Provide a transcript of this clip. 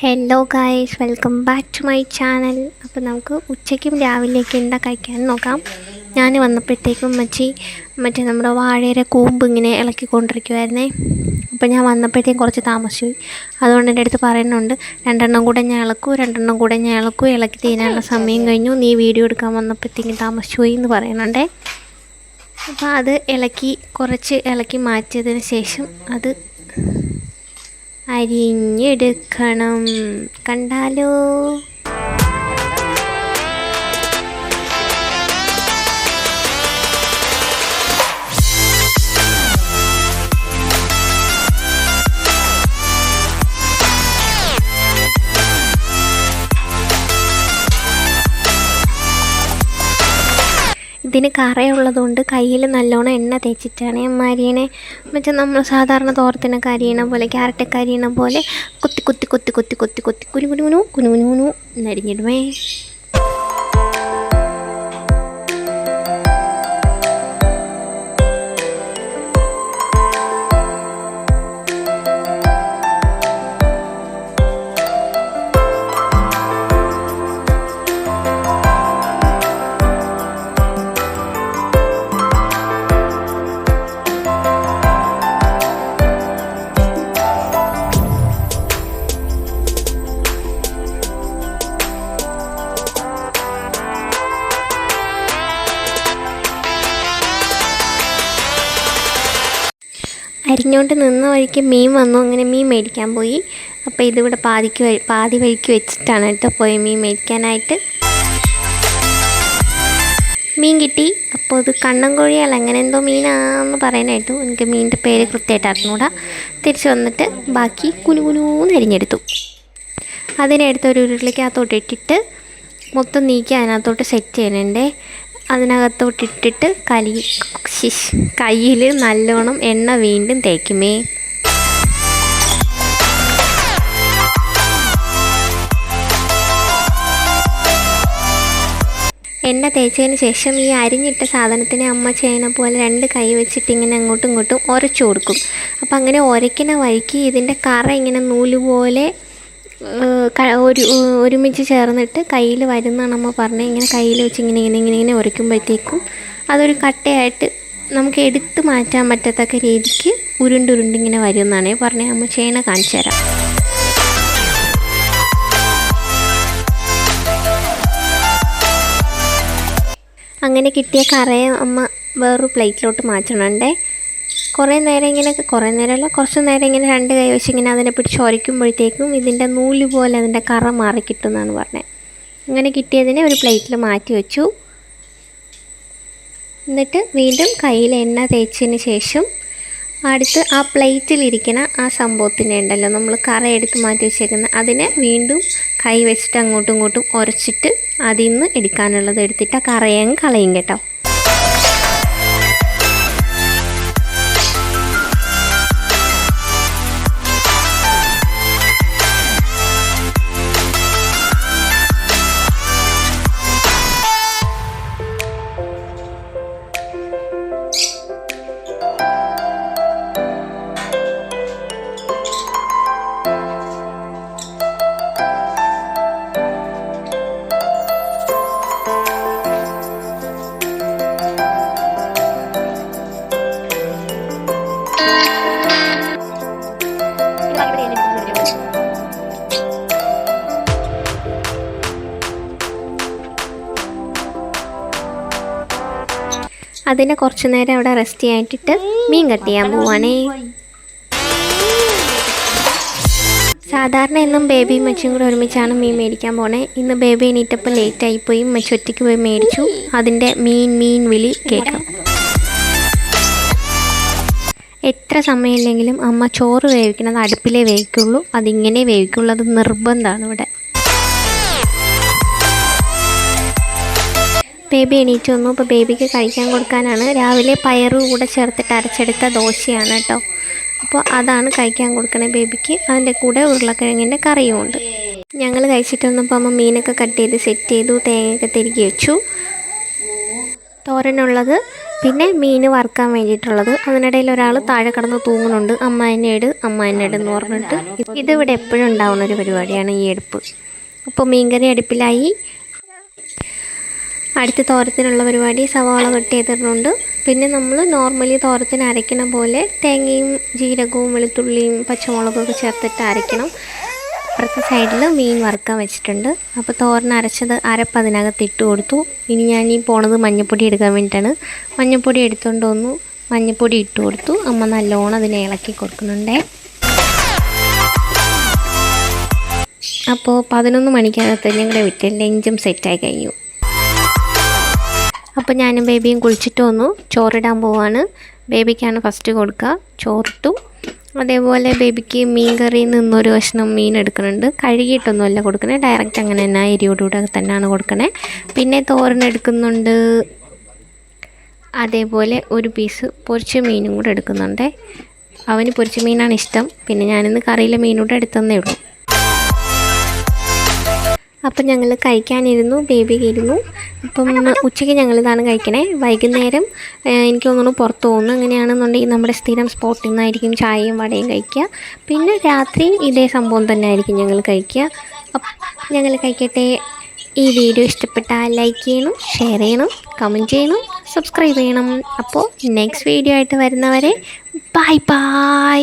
Hello guys welcome back to my channel അപ്പോൾ നമുക്ക് ഉച്ചയ്ക്കും രാവിലെയൊക്കെ എന്താ കഴിക്കാൻ നോക്കാം. ഞാൻ വന്നപ്പോഴത്തേക്കും മച്ചി മറ്റേ നമ്മുടെ വാഴയുടെ കൂമ്പ് ഇങ്ങനെ ഇളക്കിക്കൊണ്ടിരിക്കുമായിരുന്നേ അപ്പോൾ ഞാൻ വന്നപ്പോഴത്തേക്കും കുറച്ച് താമസിച്ചു. അതുകൊണ്ട് എന്റെ അടുത്ത് പറയുന്നുണ്ട് രണ്ടെണ്ണം കൂടെ ഞാൻ ഇളക്കൂ രണ്ടെണ്ണം കൂടെ ഞാൻ ഇളക്കൂ ഇളക്കി തീരാനുള്ള സമയം കഴിഞ്ഞു. നീ വീഡിയോ എടുക്കാൻ വന്നപ്പോഴത്തേക്കും താമസിച്ചു പോയി എന്ന് പറയുന്നുണ്ടേ. അപ്പോൾ അത് ഇളക്കി കുറച്ച് ഇളക്കി മാറ്റിയതിന് ശേഷം അത് അരിഞ്ഞെടുക്കണം. കണ്ടാലോ? ഇതിന് കറയുള്ളതുകൊണ്ട് കയ്യിൽ നല്ലോണം എണ്ണ തേച്ചിട്ടാണ് അമ്മ അരിയണേ നമ്മൾ സാധാരണ തോരത്തിനൊക്കെ അരിയണ പോലെ ക്യാരറ്റൊക്കെ അരിയണ പോലെ കുത്തി കുത്തി കുത്തി കുത്തി കുത്തി കുത്തി കുനു കുനു കുനു കുനു കുനു അരിഞ്ഞുകൊണ്ട് നിന്ന വഴിക്ക് മീൻ വന്നു. അങ്ങനെ മീൻ മേടിക്കാൻ പോയി. അപ്പോൾ ഇതിവിടെ പാതിക്ക് പാതി വഴിക്ക് വെച്ചിട്ടാണ് കേട്ടോ പോയി മീൻ മേടിക്കാനായിട്ട്. മീൻ കിട്ടി. അപ്പോൾ ഇത് കണ്ണൻ കോഴിയല്ല അങ്ങനെ എന്തോ മീനാന്ന് പറയാനായിട്ടു എനിക്ക് മീനിന്റെ പേര് കൃത്യമായിട്ട് അറിഞ്ഞൂടാ. തിരിച്ചു വന്നിട്ട് ബാക്കി കുനു കുനൂന്ന് അരിഞ്ഞെടുത്തു. അതിനെടുത്ത് ഒരു ഉരുളിക്കകത്തോട്ട് ഇട്ടിട്ട് മൊത്തം നീക്കി അതിനകത്തോട്ട് സെറ്റ് ചെയ്യണേ അതിനകത്തോട്ട് ഇട്ടിട്ട് കലി ശിഷ് കയ്യിൽ നല്ലോണം എണ്ണ വീണ്ടും തേക്കുമേ. എണ്ണ തേച്ചതിന് ശേഷം ഈ അരിഞ്ഞിട്ട സാധനത്തിനെ അമ്മ ചെയ്യണ പോലെ രണ്ട് കൈ വെച്ചിട്ട് ഇങ്ങനെ അങ്ങോട്ടും ഇങ്ങോട്ടും ഉരച്ചു കൊടുക്കും. അപ്പം അങ്ങനെ ഉരയ്ക്കുന്ന വഴിക്ക് ഇതിന്റെ കറ ഇങ്ങനെ നൂൽ പോലെ ഒരു ഒരുമിച്ച് ചേർന്നിട്ട് കയ്യിൽ വരുന്നതാണ് അമ്മ പറഞ്ഞത് ഇങ്ങനെ കയ്യിൽ വെച്ച് ഇങ്ങനെ ഇങ്ങനെ ഇങ്ങനെ ഇങ്ങനെ ഉരയ്ക്കുമ്പോഴത്തേക്കും അതൊരു കട്ടയായിട്ട് നമുക്ക് എടുത്ത് മാറ്റാൻ പറ്റത്തക്ക രീതിക്ക് ഉരുണ്ടുരുണ്ടിങ്ങനെ വരുന്നതാണ് പറഞ്ഞത് അമ്മ ചെയ്യണ കാണിച്ചു തരാം. അങ്ങനെ കിട്ടിയ കറയെ അമ്മ വേറൊരു പ്ലേറ്റിലോട്ട് മാറ്റണുണ്ടേ. കുറേ നേരം ഇങ്ങനെ കുറേ നേരമല്ല കുറച്ച് നേരം ഇങ്ങനെ രണ്ട് കൈ വെച്ച് ഇങ്ങനെ അതിനെ പിടിച്ച് ഉരയ്ക്കുമ്പോഴത്തേക്കും ഇതിന്റെ നൂൽ പോലെ അതിന്റെ കറ മാറി കിട്ടും എന്നാണ് പറഞ്ഞത്. അങ്ങനെ കിട്ടിയതിനെ ഒരു പ്ലേറ്റിൽ മാറ്റി വെച്ചു. എന്നിട്ട് വീണ്ടും കയ്യിൽ എണ്ണ തേച്ചതിന് ശേഷം അടുത്ത് ആ പ്ലേറ്റിലിരിക്കുന്ന ആ സംഭവത്തിന്റെ ഉണ്ടല്ലോ നമ്മൾ കറ എടുത്ത് മാറ്റി വെച്ചേക്കുന്ന അതിനെ വീണ്ടും കൈ വെച്ചിട്ട് അങ്ങോട്ടും ഇങ്ങോട്ടും ഉരച്ചിട്ട് അതിൽ നിന്ന് എടുക്കാനുള്ളത് എടുത്തിട്ട് ആ കറയങ്ങ് കളയും കേട്ടോ. അതിനെ കുറച്ച് നേരം അവിടെ റെസ്റ്റ് ചെയ്യാനിട്ടിട്ട് മീൻ കട്ട് ചെയ്യാൻ പോവാണേ. സാധാരണ എന്നും ബേബിയും മച്ചും കൂടെ ഒരുമിച്ചാണ് മീൻ മേടിക്കാൻ പോണേ. ഇന്ന് ബേബി എണീറ്റപ്പോൾ ലേറ്റ് ആയിപ്പോയി. മച്ചു ഒറ്റയ്ക്ക് പോയി മേടിച്ചു. അതിന്റെ മീൻ മീൻ വിളി കേൾക്കാം. എത്ര സമയമില്ലെങ്കിലും അമ്മ ചോറ് വേവിക്കണത് അടുപ്പിലേ വേവിക്കുള്ളൂ. അതിങ്ങനെ വേവിക്കുള്ളൂ അത് നിർബന്ധമാണ് ഇവിടെ. ബേബി എണീറ്റ് വന്നു. അപ്പോൾ ബേബിക്ക് കഴിക്കാൻ കൊടുക്കാനാണ്. രാവിലെ പയറും കൂടെ ചേർത്തിട്ട് അരച്ചെടുത്ത ദോശയാണ് കേട്ടോ. അപ്പോൾ അതാണ് കഴിക്കാൻ കൊടുക്കണേ ബേബിക്ക്. അതിന്റെ കൂടെ ഉരുളക്കിഴങ്ങിന്റെ കറിയും ഉണ്ട്. ഞങ്ങൾ കഴിച്ചിട്ട് വന്നപ്പോൾ അമ്മ മീനൊക്കെ കട്ട് ചെയ്ത് സെറ്റ് ചെയ്തു. തേങ്ങയൊക്കെ തിരികെ വെച്ചു. തോരനുള്ളത് പിന്നെ മീൻ വറുക്കാൻ വേണ്ടിയിട്ടുള്ളത്. അതിനിടയിൽ ഒരാൾ താഴെ കിടന്ന് തൂങ്ങുന്നുണ്ട്. അമ്മ എന്നെ ഇട് അമ്മ എന്നെ ഇട് എന്ന് പറഞ്ഞിട്ട്. ഇതിവിടെ എപ്പോഴും ഉണ്ടാവുന്ന ഒരു പരിപാടിയാണ് ഈ എടുപ്പ്. അപ്പോൾ മീൻകറി അടുപ്പിലായി. അടുത്ത തോരത്തിനുള്ള പരിപാടി സവാള കട്ട് ചെയ്തിട്ടുണ്ട് പിന്നെ നമ്മൾ നോർമലി തോരത്തിന് അരയ്ക്കണ പോലെ തേങ്ങയും ജീരകവും വെളുത്തുള്ളിയും പച്ചമുളകൊക്കെ ചേർത്തിട്ട് അരയ്ക്കണം. അപ്പുറത്തെ സൈഡിൽ മീൻ വറുക്കാൻ വെച്ചിട്ടുണ്ട്. അപ്പോൾ തോരൻ അരച്ചത് അരപ്പ് അതിനകത്ത് ഇട്ട് കൊടുത്തു. ഇനി ഞാൻ ഈ പോണത് മഞ്ഞപ്പൊടി എടുക്കാൻ വേണ്ടിയിട്ടാണ്. മഞ്ഞപ്പൊടി എടുത്തുകൊണ്ട് വന്നു. മഞ്ഞപ്പൊടി ഇട്ട് കൊടുത്തു. അമ്മ നല്ലോണം അതിനെ ഇളക്കി കൊടുക്കുന്നുണ്ടേ. അപ്പോൾ പതിനൊന്ന് മണിക്കകത്ത് ഞങ്ങളുടെ വീട്ടിൽ ലഞ്ചും സെറ്റായി കഴിഞ്ഞു. അപ്പോൾ ഞാനും ബേബിയും കുളിച്ചിട്ട് വന്നു. ചോറിടാൻ പോവാണ്. ബേബിക്കാണ് ഫസ്റ്റ് കൊടുക്കുക. ചോറിട്ടു. അതേപോലെ ബേബിക്ക് മീൻ കറിയിൽ നിന്നൊരു കഷ്ണം മീൻ എടുക്കുന്നുണ്ട്. കഴുകിയിട്ടൊന്നുമല്ല കൊടുക്കണേ. ഡയറക്റ്റ് അങ്ങനെ തന്നെ എരിയോടുകൂടെ തന്നെയാണ് കൊടുക്കണേ. പിന്നെ തോരൻ എടുക്കുന്നുണ്ട്. അതേപോലെ ഒരു പീസ് പൊരിച്ച മീനും കൂടെ എടുക്കുന്നുണ്ട്. അവന് പൊരിച്ച മീനാണ് ഇഷ്ടം. പിന്നെ ഞാനിന്ന് കറിയിലെ മീനൂടെ എടുത്തന്നേ ഉള്ളൂ. അപ്പം ഞങ്ങൾ കഴിക്കാനിരുന്നു ബേബി ഇരുന്നു. അപ്പം ഉച്ചയ്ക്ക് ഞങ്ങൾ ഇതാണ് കഴിക്കണേ. വൈകുന്നേരം എനിക്ക് തോന്നുന്നു പുറത്ത് പോകുന്നു അങ്ങനെയാണെന്നുണ്ടെങ്കിൽ നമ്മുടെ സ്ഥിരം സ്പോട്ടിൽ നിന്നായിരിക്കും ചായയും വടയും കഴിക്കുക. പിന്നെ രാത്രി ഇതേ സംഭവം തന്നെ ആയിരിക്കും ഞങ്ങൾ കഴിക്കുക. അപ്പം ഞങ്ങൾ കഴിക്കട്ടെ. ഈ വീഡിയോ ഇഷ്ടപ്പെട്ടാൽ ലൈക്ക് ചെയ്യണം ഷെയർ ചെയ്യണം കമന്റ് ചെയ്യണം സബ്സ്ക്രൈബ് ചെയ്യണം. അപ്പോൾ നെക്സ്റ്റ് വീഡിയോ ആയിട്ട് വരുന്നവരെ ബൈ ബൈ